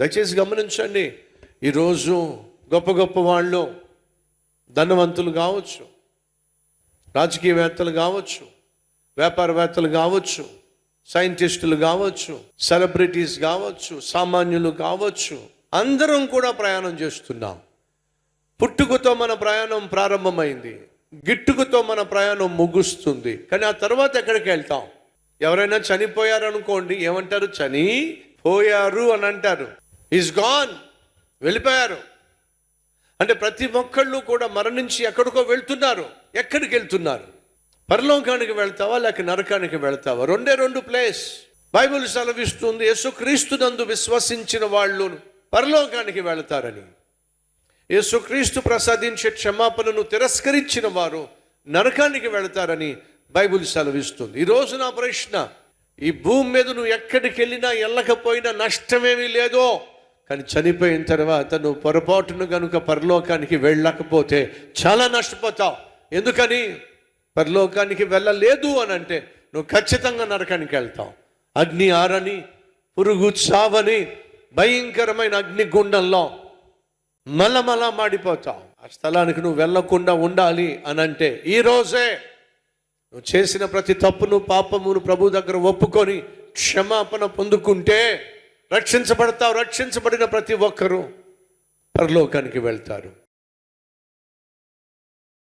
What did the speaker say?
దయచేసి గమనించండి ఈరోజు గొప్ప గొప్ప వాళ్ళు ధనవంతులు కావచ్చు రాజకీయవేత్తలు కావచ్చు వ్యాపారవేత్తలు కావచ్చు సైంటిస్టులు కావచ్చు సెలబ్రిటీస్ కావచ్చు సామాన్యులు కావచ్చు అందరం కూడా ప్రయాణం చేస్తున్నాం. పుట్టుకతో మన ప్రయాణం ప్రారంభమైంది గిట్టుకుతో మన ప్రయాణం ముగుస్తుంది కానీ ఆ తర్వాత ఎక్కడికి వెళ్తాం? ఎవరైనా చనిపోయారనుకోండి ఏమంటారు? చని పోయారు అని అంటారు. ఈజ్ గాన్ వెళ్ళిపోయారు. అంటే ప్రతి ఒక్కళ్ళు కూడా మరణించి ఎక్కడికో వెళ్తున్నారు. ఎక్కడికి వెళ్తున్నారు? పరలోకానికి వెళ్తావా లేక నరకానికి వెళ్తావా? రెండే రెండు ప్లేస్ బైబిల్ సెలవిస్తుంది యేసుక్రీస్తునందు విశ్వసించిన వాళ్ళు పరలోకానికి వెళ్తారని. యేసుక్రీస్తు ప్రసాదించే క్షమాపణను తిరస్కరించిన వారు నరకానికి వెళతారని బైబిల్ సెలవిస్తుంది. ఈరోజు నా ప్రశ్న ఈ భూమి మీద నువ్వు ఎక్కడికి వెళ్ళినా వెళ్ళకపోయినా నష్టమేమీ లేదో కానీ చనిపోయిన తర్వాత నువ్వు పొరపాటును కనుక పరలోకానికి వెళ్ళకపోతే చాలా నష్టపోతావు. ఎందుకని? పరలోకానికి వెళ్ళలేదు అని అంటే నువ్వు ఖచ్చితంగా నరకానికి వెళ్తావు. అగ్ని ఆరని పురుగు చావని భయంకరమైన అగ్నిగుండంలో మలమల మాడిపోతావు. ఆ స్థలానికి నువ్వు వెళ్ళకుండా ఉండాలి అని అంటే ఈరోజే నువ్వు చేసిన ప్రతి తప్పును పాపమును ప్రభు దగ్గర ఒప్పుకొని క్షమాపణ పొందుకుంటే రక్షించబడతావు రక్షించబడిన ప్రతి ఒక్కరూ పరలోకానికి వెళ్తారు.